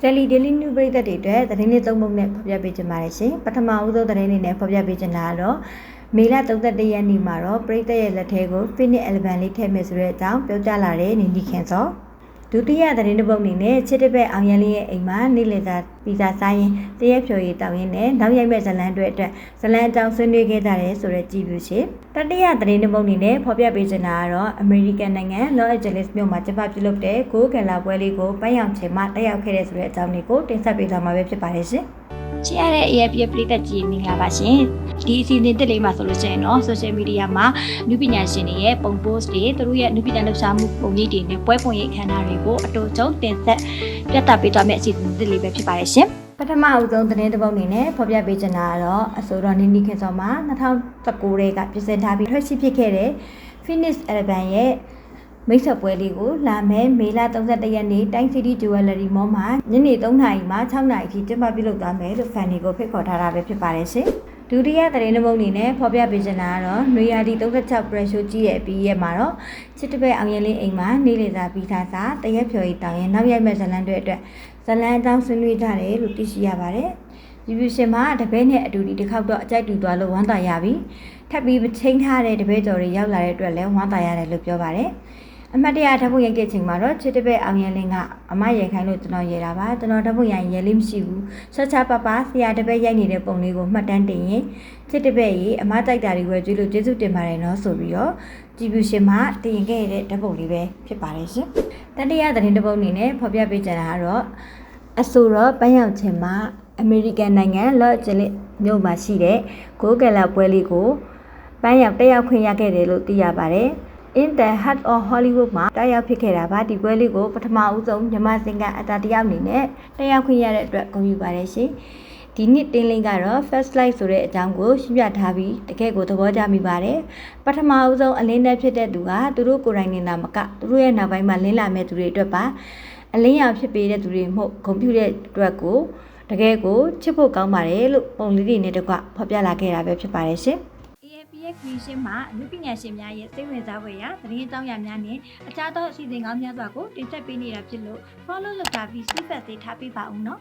ဆယ်လီဒေလီနူပရိသတ်တွေအတွက်သတင်းလေးသုံးပုဒ်နဲ့ဖော်ပြပေးချင်ပါတယ်ရှင်ပထမဦးဆုံးသတင်းလေးနဲ့ဖော်ပြပေးချင်တာကတော့မေလ31ရက်နေ့မှာတော့ပရိသတ်ရဲ့လက်ထဲကို Phoenix Eleven လေးထည့်မယ်ဆိုတဲ့အကြောင်းပြောကြားလာတဲ့နေနီခင်စော ဒုတိယသတင်းတစ်ပုဒ်အနေနဲ့ချစ်တစ်ပက်အောင်ရန်လေးရဲ့အိမ်မှာနေ့လည်စာပီဇာစားရင်တရက်ဖြော်ရည်တောင်းရင်းနဲ့နောက်ရိုက်မဲ့ဇလန်တွေအတွက်ဇလန်အကြောင်းဆွေးနွေးခဲ့ကြတယ်ဆိုတဲ့ကြည်ပြူရှင်တတိယသတင်းတစ်ပုဒ်အနေနဲ့ဖော်ပြပေးချင်တာကတော့အမေရိကန်နိုင်ငံလော့အန်ဂျလိစ်မြို့မှာကျင်းပပြုလုပ်တဲ့ကိုကယ်လာပွဲလေးကိုပန်းရောင်ချင်မှတက်ရောက်ခဲ့တဲ့ဆိုတဲ့အကြောင်းလေးကိုတင်ဆက်ပေးသွားမှာပဲဖြစ်ပါတယ်ရှင် ချစ်ရတဲ့ AFP ပရိသတ်ကြီးမင်္ဂလာပါရှင်ဒီအစီအစဉ်တစ်လေးမှာဆိုလို့ရှိရင်တော့ social media မှာနုပညာရှင်တွေရဲ့ပုံ post တွေသူတို့ရဲ့နုပညာလှူရှားမှုပုံရိပ်တွေနဲ့ပွဲပုံရိပ်ခန်းနာတွေကိုအတူတုံတင်ဆက်ပြသပေးသွားမယ့်အစီအစဉ်တစ်လေးပဲဖြစ်ပါတယ်ရှင်ပထမအဦးဆုံးသတင်းတစ်ပုဒ်အနေနဲ့ဖော်ပြပေးချင်တာကတော့အဆိုတော်နီနီခင်စောမှာ2019ရဲကပြင်ဆင်ထားပြီးထွက်ရှိဖြစ်ခဲ့တဲ့ Phoenix Eleven ရဲ့ မိတ်ဆက်ပွဲလေးကိုလာမယ့်မေလ31ရက်နေ့တိုင်း City Jewelry Mall မှာညနေ3နာရီမှ6နာရီအထိကျင်းပပြုလုပ်သွားမယ်လို့ဖန်ဒီကိုဖိတ်ခေါ်ထားတာပဲဖြစ်ပါတယ်ရှင်ဒုတိယသတင်းတစ်ပုဒ်အနေနဲ့ဖော်ပြပေးချင်တာကတော့နွေရာသီ36 pressure ကြီးရဲ့အပြီးရက်မှာတော့ချစ်တပည့်အောင်ရင်လေးအိမ်မှာနေလေစာပြီးသားစာတရက်ဖြော်ရီတောင်းရင်နောက်ရိုက်မဲ့ဇလန်တွေအတွက်ဇလန်အကြောင်းဆွေးနွေးကြတယ်လို့သိရှိရပါတယ်။ဒီဗီရှင်မှာတပည့်နဲ့အတူဒီတစ်ခေါက်တော့အကြိုက်တူသွားလို့ဝမ်းသာရပြီ။ထပ်ပြီးချိန်ထားတဲ့တပည့်ကျော်တွေရောက်လာတဲ့အတွက်လည်းဝမ်းသာရတယ်လို့ပြောပါတယ်။ အမှတ်တရဓာတ်ပုံရိုက်တဲ့ချိန်မှာတော့ချစ်တပည့်အောင်ရင်လင်းကအမရေခိုင်းလို့ကျွန်တော်ရေတာပါကျွန်တော်ဓာတ်ပုံရိုက်ရဲလေးမရှိဘူးဆက်ချပပဆရာတပည့်ရိုက်နေတဲ့ပုံလေးကိုမှတ်တမ်းတင်ရင်ချစ်တပည့်ရေအမတိုက်တာတွေဝယ်ကြည့်လို့ကျေးဇူးတင်ပါတယ်နော်ဆိုပြီးတော့ကြည်ပြူရှင်မှာတင်ခဲ့တဲ့ဓာတ်ပုံလေးပဲဖြစ်ပါတယ်ရှင်တတိယသတင်းတစ်ပုဒ်အနေနဲ့ဖော်ပြပေးကြတာကတော့အဆိုတော့ပန်းရောင်ချင်မှာအမေရိကန်နိုင်ငံလော့ဂျလစ်မြို့မှာရှိတဲ့ဂိုးကလာပွဲလေးကိုပန်းရောင်တက်ရောက်ခွင့်ရခဲ့တယ်လို့သိရပါတယ်။ In the Heart of Hollywood မှာတက်ရောက်ဖြစ်ခဲ့တာပါဒီပွဲလေးကိုပထမဦးဆုံးမြန်မာစင်ကအတာတယောက်အနေနဲ့တက်ရောက်ခွင့်ရတဲ့အတွက်ဂုဏ်ယူပါတယ်ရှင်။ဒီနှစ်တင်းလင်းကတော့ first light ဆိုတဲ့အကြောင်းကိုရှင်းပြထားပြီးတကယ့်ကိုသဘောကျမိပါတယ်။ပထမဦးဆုံးအလင်းနဲ့ဖြစ်တဲ့သူကသူတို့ကိုယ်တိုင်နေတာမကသူတို့ရဲ့နောက်ပိုင်းမှာလင်းလာမဲ့သူတွေအတွက်ပါအလင်းရောင်ဖြစ်ပေးတဲ့သူတွေမဟုတ်ဂုဏ်ပြုတဲ့အတွက်ကိုတကယ်ကိုချစ်ဖို့ကောင်းပါတယ်လို့ပုံလေးတွေနဲ့တကွဖော်ပြလာခဲ့တာပဲဖြစ်ပါတယ်ရှင် AFP ရဲ့ creation မှာအနုပညာရှင်များရဲ့စိတ်ဝင်စားဖွယ်ရာသတင်းအကြောင်းအရာများနဲ့အခြားသောအစီအစဉ်ကောင်းများစွာကိုတင်ဆက်ပေးနေတာဖြစ်လို့ follow လုပ်တာပြီး feedback တွေထားပေးပါဦးနော်